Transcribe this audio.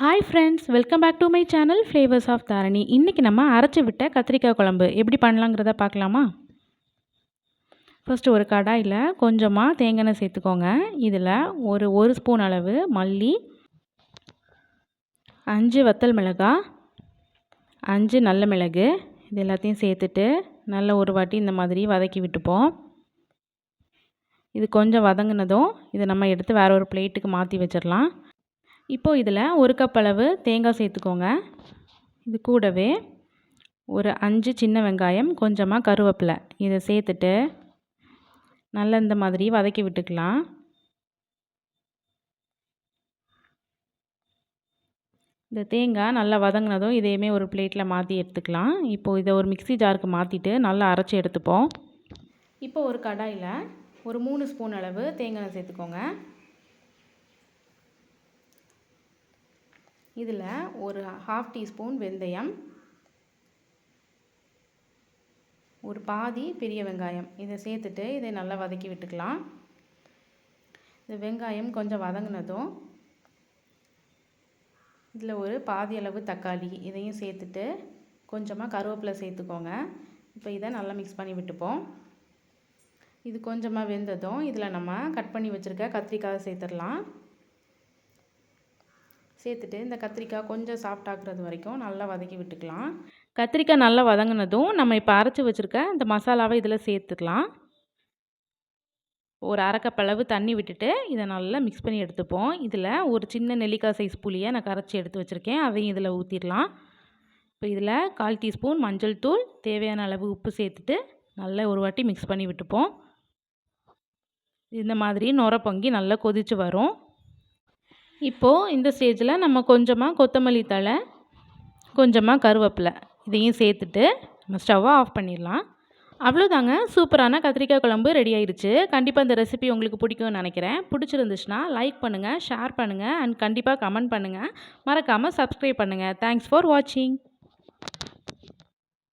Hi friends welcome back to my channel flavours of Dharani இன்றைக்கி நம்ம அரைச்சி விட்ட கத்திரிக்காய் குழம்பு எப்படி பண்ணலாங்கிறத பார்க்கலாமா? ஃபஸ்ட்டு ஒரு கடாயில் கொஞ்சமாக தேங்காய் எண்ணெய் சேர்த்துக்கோங்க. இதில் ஒரு ஒரு ஸ்பூன் அளவு மல்லி அஞ்சு வத்தல் மிளகாய் அஞ்சு நல்ல மிளகு. இது எல்லாத்தையும் சேர்த்துட்டு நல்ல ஒரு வாட்டி இந்த மாதிரி வதக்கி விட்டுப்போம். இது கொஞ்சம் வதங்கினதும் இதை நம்ம எடுத்து வேறு ஒரு பிளேட்டுக்கு மாற்றி வச்சிடலாம். இப்போது இதில் ஒரு கப் அளவு தேங்காய் சேர்த்துக்கோங்க. இது கூடவே ஒரு அஞ்சு சின்ன வெங்காயம் கொஞ்சமாக கருவேப்பிலை. இதை சேர்த்துட்டு நல்லா இந்த மாதிரி வதக்கி விட்டுக்கலாம். இந்த தேங்காய் நல்லா வதங்கினதும் இதையுமே ஒரு பிளேட்டில் மாற்றி எடுத்துக்கலாம். இப்போது இதை ஒரு மிக்சி ஜாருக்கு மாற்றிட்டு நல்லா அரைச்சி எடுத்துப்போம். இப்போ ஒரு கடாயில் ஒரு மூணு ஸ்பூன் அளவு தேங்காய் சேர்த்துக்கோங்க. இதில் ஒரு ஹாஃப் டீஸ்பூன் வெந்தயம் ஒரு பாதி பெரிய வெங்காயம். இதை சேர்த்துட்டு இதை நல்லா வதக்கி விட்டுக்கலாம். இந்த வெங்காயம் கொஞ்சம் வதங்கினதும் இதில் ஒரு பாதி அளவு தக்காளி இதையும் சேர்த்துட்டு கொஞ்சமாக கருவேப்பிலை சேர்த்துக்கோங்க. இப்போ இதை நல்லா மிக்ஸ் பண்ணி விட்டுப்போம். இது கொஞ்சமாக வெந்ததும் இதில் நம்ம கட் பண்ணி வச்சுருக்க கத்திரிக்காய் சேர்த்துடலாம். சேர்த்துட்டு இந்த கத்திரிக்காய் கொஞ்சம் சாஃப்ட் ஆகுறது வரைக்கும் நல்லா வதக்கி விட்டுக்கலாம். கத்திரிக்காய் நல்லா வதங்கினதும் நம்ம இப்போ அரைச்சி வச்சுருக்க இந்த மசாலாவை இதில் சேர்த்துக்கலாம். ஒரு அரைக்கப்பளவு தண்ணி விட்டுட்டு இதை நல்லா மிக்ஸ் பண்ணி எடுத்துப்போம். இதில் ஒரு சின்ன நெல்லிக்காய் சைஸ் புளியை நான் கரைச்சி எடுத்து வச்சுருக்கேன். அதையும் இதில் ஊற்றிடலாம் இப்போ இதில் கால் டீஸ்பூன் மஞ்சள் தூள் தேவையான அளவு உப்பு சேர்த்துட்டு நல்லா ஒரு வாட்டி மிக்ஸ் பண்ணி விட்டுப்போம். இந்த மாதிரி நுர பொங்கி நல்லா கொதித்து வரும். இப்போது இந்த ஸ்டேஜில் நம்ம கொஞ்சமாக கொத்தமல்லி தழை கொஞ்சமாக கருவேப்பிலை இதையும் சேர்த்துட்டு நம்ம ஸ்டவ்வை ஆஃப் பண்ணிடலாம். அவ்வளோதாங்க சூப்பரான கத்திரிக்காய் குழம்பு ரெடி ஆயிடுச்சு கண்டிப்பாக இந்த ரெசிபி உங்களுக்கு பிடிக்கும்னு நினைக்கிறேன். பிடிச்சிருந்துச்சுன்னா லைக் பண்ணுங்கள் ஷேர் பண்ணுங்கள் அண்ட் கண்டிப்பாக கமெண்ட் பண்ணுங்கள் மறக்காமல் சப்ஸ்கிரைப் பண்ணுங்கள் தேங்க்ஸ் ஃபார் வாட்சிங்